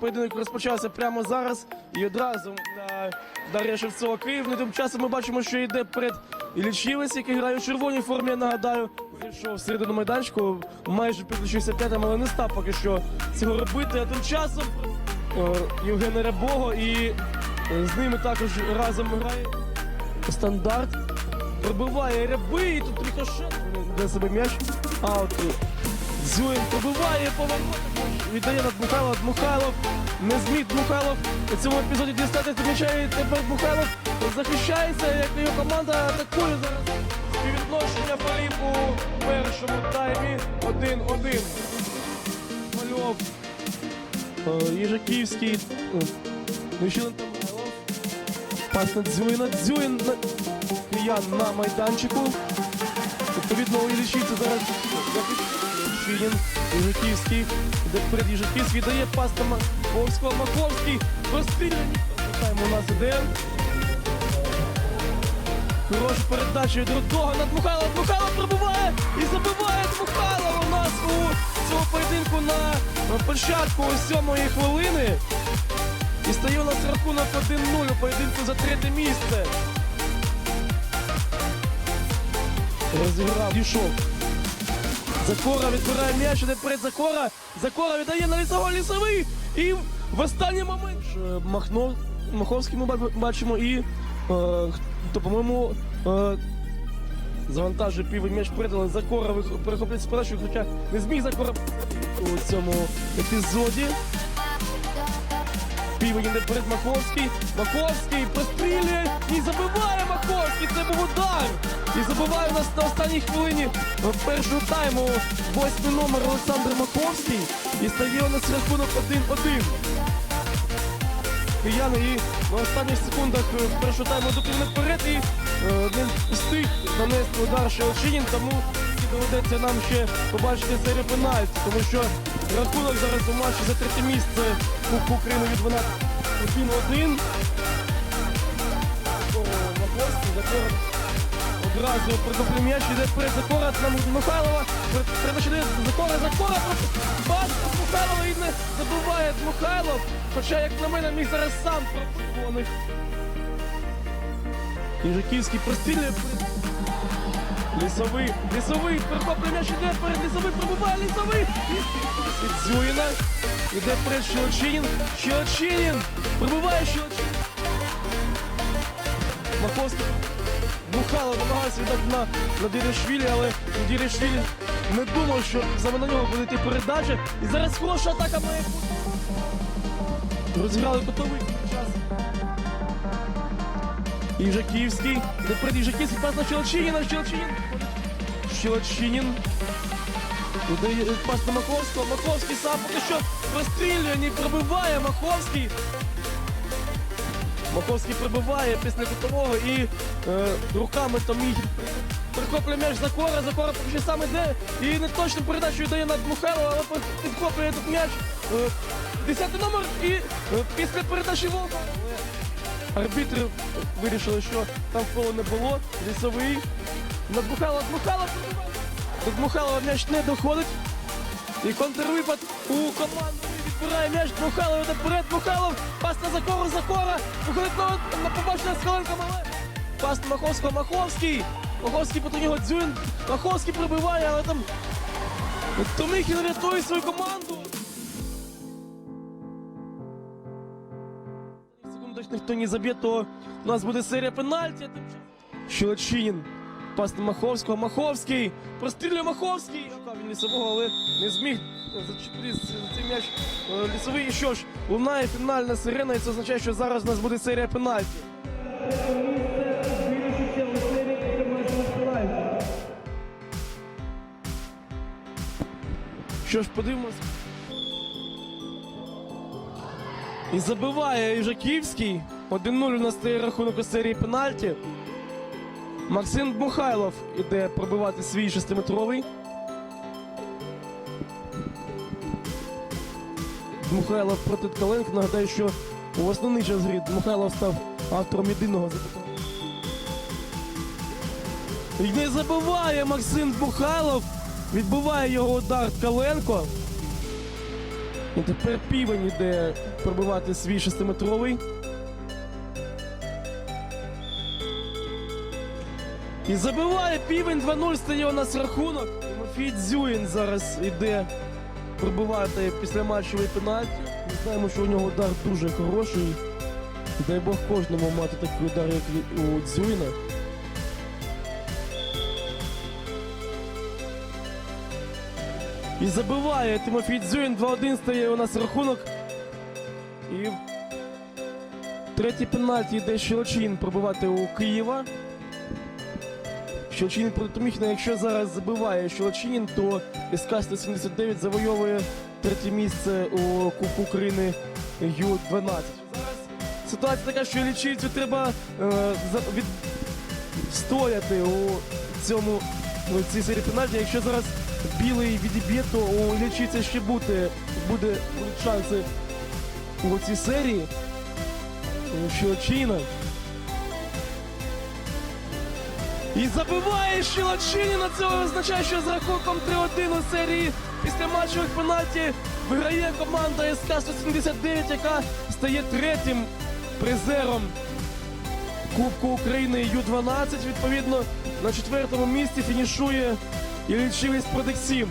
поєдинок розпочався прямо зараз. І одразу на Дар'я Шевцова Київ. Тим часом ми бачимо, що йде перед Єлес, який грає у червоній формі, я нагадаю. Зайшов в середину майданчику, майже підключився п'ятим, але не став поки що цього робити. А тим часом е, Євген Рябого і е, з ними також разом грає стандарт. Пробиває ряби, і тут рикошет. Де себе м'яч. Аут. Дзюєн пробиває поворот. Віддає на Дмухайлов. Дмухайлов не зміг Дмухайлов у цьому епізоді дістати. І тепер Дмухайлов захищається, як його команда атакує зараз. Співвідношення полів у першому таймі 1-1. Мальов. Їжаківський. е, Міщенко Михайлов. Пас на Дзюїна. Дзюїн киян на майданчику. Відповідно, у Іллічівці зараз Шинін, Їжаківський, де перед Їжаківський дає пас на Маховського. Маховський розстріляний. Тайм у нас іде. Хороша передача від Рудого на Дмухайлова. Дмухайло пробиває і забиває Дмухайлова у нас у цьому поєдинку на початку сьомої хвилини. І стає у нас рахунок 1-0 у поєдинку за третє місце. Розіграв, дійшов. Закора відбирає м'яч, іде перед Закора. Закора віддає на лісового лісовий. І в останній момент е, Махно, Маховський ми бачимо і, е, то, по-моєму, е, завантажує півий м'яч вперед, але Закора вих- перехоплює хоча не зміг Закора у цьому епізоді. Півень іде перед Маховський. Маховський прострілює І забиває нас на останній хвилині першого тайму. Восьмий номер Олександр Маховський. І стає у нас рахунок 1-1. Кияни і на останніх секундах першого тайму допливли вперед і не встиг нанести удар ще Очинін, тому доведеться нам ще побачити серію пенальті, тому що рахунок зараз у матчі за третє місце Кубку України від 12 1-1. Маховський, Закора одразу прикоплює м'яч, йде перед Закора на Михайлова. Передача Закора, Закора, пас Михайлова і не забуває Михайлов. Хоча, як на мене, міг зараз сам пробити. Їжаківський прострілює. Лісовий, лісовий, перехоплює м'яч, іде перед лісовий, пробиває лісовий. Від Зюїна. Іде перед Щелочинін. Щелочинін. Пробиває Щелочинін. Маховський. Мухайло намагається віддати на, на Дірішвілі, але Дірішвілі не думав, що саме на нього буде йти передача. І зараз хороша атака має бути. Розіграли котовий час. Їжаківський. Де перед Їжаківський пас на Щелочиніна. Щелочинін. Щелочинін. Віддає пас на Маховського. Маховський сам поки що розстрілює, не пробиває Маховський. Маковський прибиває після кутового і е, руками там міг прихоплює м'яч Закора, Закора поки що сам іде і не точну передачу віддає на Дмухайлова, але підхоплює тут м'яч. Е, Десятий номер і е, після передачі Волка. Арбітри вирішили, що там фолу не було. Лісовий. На Дмухайлова, Дмухайлов. До Дмухайлова м'яч не доходить. І контрвипад у команду відбирає м'яч. Дмухайлов йде вперед. Дмухайлов. Пас на Закору. Закора. На побачення з Коленком, але пас на Маховського. Маховський. Маховський проти нього дзюн. Маховський прибиває, але там Томихін рятує свою команду. Секунду ніхто не заб'є, то у нас буде серія пенальті. Щелочинін. Пас на Маховського. Маховський. Прострілює Маховський. Він лісового, але не зміг зачепити цей м'яч е, лісовий. І що ж, лунає фінальна сирена, і це означає, що зараз у нас буде серія пенальті. Що ж, подивимось. І забиває Іжаківський. 1-0 у нас стає рахунок у серії пенальті. Максим Дмухайлов іде пробивати свій шестиметровий. Дмухайлов проти Ткаленка. Нагадаю, що у основний час гри Дмухайлов став автором єдиного запитання. І не забиває Максим Дмухайлов. Відбиває його удар Ткаленко. І тепер півень іде пробивати свій шестиметровий. І забиває півень 2-0 стає у нас рахунок. Тимофій Дзюїн зараз іде пробивати після матчовий пенальті. Ми знаємо, що у нього удар дуже хороший. Дай Бог кожному мати такий удар, як у Дзюїна. І забиває Тимофій Дзюїн. 2-1 стає у нас рахунок. І третій пенальті йде Щелочин пробивати у Києва. Щелчинін проти Міхна, якщо зараз забиває Щелчинін, то СК 179 завойовує третє місце у Кубку України Ю-12. Зараз ситуація така, що лічильцю треба е, від... стояти у цьому у цій серії пенальті. Якщо зараз білий відіб'є, то у лічильця ще буде, буде шанси у цій серії. Щелчина. І забиває Щелочиніна. Це означає, що з рахунком 3-1 у серії після матчових пенальті виграє команда СК 179, яка стає третім призером Кубку України Ю-12. Відповідно, на четвертому місці фінішує і лічились Продексім.